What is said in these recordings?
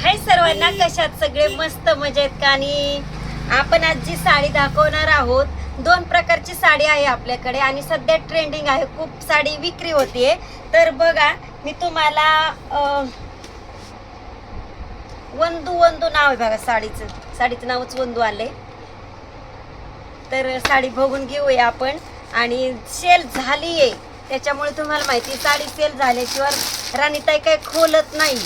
हाय सर्वांना कशात सगळे मस्त मजेत का? आणि आपण आज जी साडी दाखवणार आहोत दोन प्रकारची साडी आहे आपल्याकडे आणि सध्या ट्रेंडिंग आहे. खूप साडी विक्री होतीये. तर बघा मी तुम्हाला वंदू वंदू नाव आहे बघा साडीचं. साडीचं नावच वंदू आले तर साडी बघून घेऊया आपण. आणि सेल झाली आहे त्याच्यामुळे तुम्हाला माहिती आहे, साडी सेल झाल्याशिवाय राणीताई काही खोलत नाही.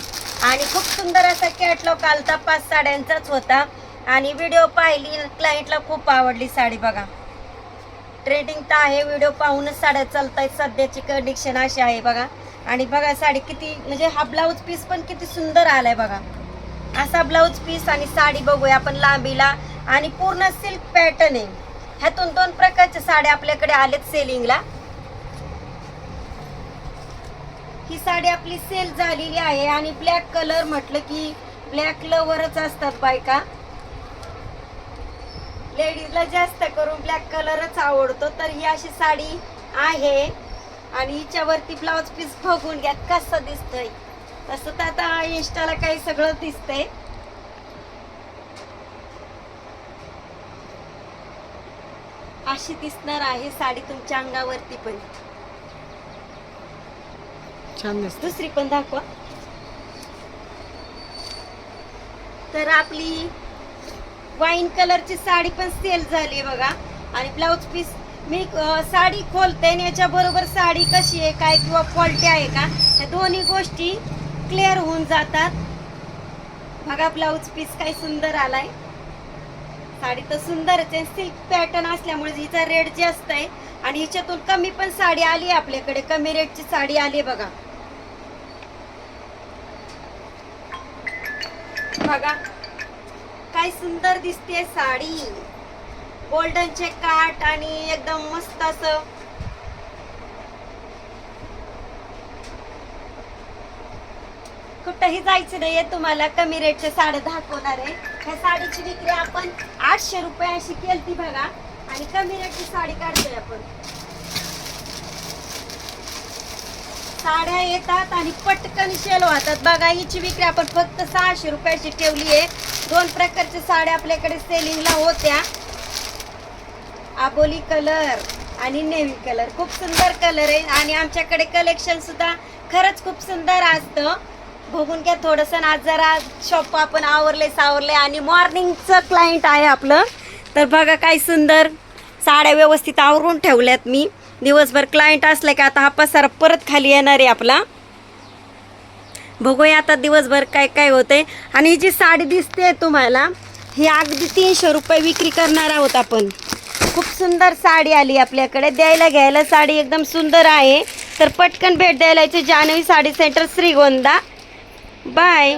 आणि खूप सुंदर असा कॅटलॉग आलता पाच साड्यांचाच होता. आणि व्हिडिओ पाहिली क्लायंटला खूप आवडली साडी बघा. ट्रेंडिंग तर आहे व्हिडिओ पाहूनच साड्या चालत आहेत सध्याची कंडिशन अशी आहे बघा. आणि बघा साडी किती म्हणजे हा ब्लाऊज पीस पण किती सुंदर आलाय बघा. असा ब्लाऊज पीस आणि साडी बघूया आपण लांबीला. आणि पूर्ण सिल्क पॅटर्न आहे. ह्यातून दोन प्रकारच्या साड्या आपल्याकडे आलेत सेलिंगला ही साडी आपली सेल झालेली आहे आणि ब्लॅक कलर म्हटलं की ब्लॅक लवरच असतात बायका. लेडीजला जास्त करून ब्लॅक कलरच आवडतो तर ही अशी साडी आहे. आणि हिच्यावरती ब्लाऊज पीस बघून घ्या कसं दिसतंय. तसं तर आता इंस्टाला काही सगळं दिसतंय. अशी दिसणार आहे साडी तुमच्या अंगावरती पण. छान दिसत. दुसरी पण दाखवा. तर आपली वाईन कलरची साडी पण सेल झाली बघा. आणि ब्लाऊज पीस मी साडी खोलते आणि याच्या बरोबर साडी कशी आहे काय किंवा क्वालिटी आहे का या दोन्ही गोष्टी क्लिअर होऊन जातात. बघा ब्लाऊज पीस काय सुंदर आलाय. साडी तर सुंदरच आहे. सिल्क पॅटर्न असल्यामुळे हिचा रेट जास्त आहे. आणि हिच्यातून कमी पण साडी आली आहे आपल्याकडे. कमी रेटची साडी आली आहे बघा. बघा. काय सुंदर दिसते साडी. गोल्डनचे काट आणि एकदम मस्त असं. कुठंही जायचं नाहीये तुम्हाला. कमी रेटच्या साड्या दाखवणार आहे. ह्या साडीची विक्री आपण आठशे रुपये अशी केलती बघा. आणि कमी रेटची साडी काढतोय आपण. साड्या येतात आणि पटकन शेल होतात बघा हिची विक्री आपण फक्त सहाशे रुपयाची ठेवली आहे दोन प्रकारच्या साड्या आपल्याकडे सेलिंगला होत्या. आबोली कलर आणि नेव्ही कलर खूप सुंदर कलर आहे. आणि आमच्याकडे कलेक्शन सुद्धा खरंच खूप सुंदर असतं. बघून घ्या थोडंसं. आज जरा शॉप आपण आवरले सावरले आणि मॉर्निंगचं क्लायंट आहे आपलं. तर बघा काय सुंदर साड्या व्यवस्थित आवरून ठेवल्यात मी. दिवसभर क्लायंट असलं की आता हा पसारा परत खाली येणार आहे आपला. बघूया आता दिवसभर काय काय होतंय आणि ही जी साडी दिसते तुम्हाला ही अगदी तीनशे रुपये विक्री करणार आहोत आपण. खूप सुंदर साडी आली आपल्याकडे. द्यायला घ्यायला साडी एकदम सुंदर आहे. तर पटकन भेट द्यायला यायची जान्हवी साडी सेंटर श्रीगोंदा. बाय